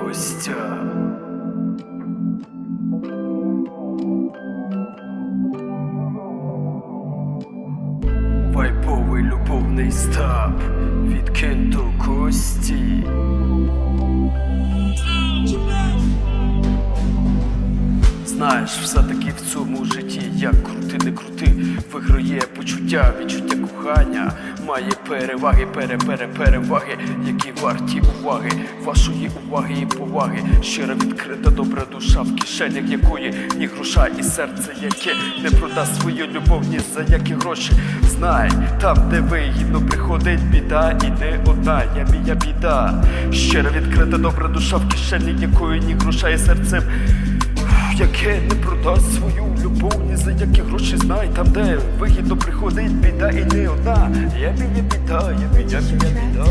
Костя. Вайповий любовний стап від Кенту Кості. Знаєш, все-таки в цьому житті, як крути, не крути, виграє почуття, відчуття кохання, має переваги, пере, пере, переваги, які варті уваги, вашої уваги і поваги. Щира відкрита добра душа, в кишенях якої ні гроша, і серце, яке не продасть свою любов ні за які гроші. Знай, там, де вигідно приходить біда, і не одна, я мія біда. Щира відкрита добра душа, в кишені якої ні гроша, і серцем яке не продасть свою любов, ні за які гроші знай, там де вигідно приходить біда і не одна. Я біля біда, я біля біля біда.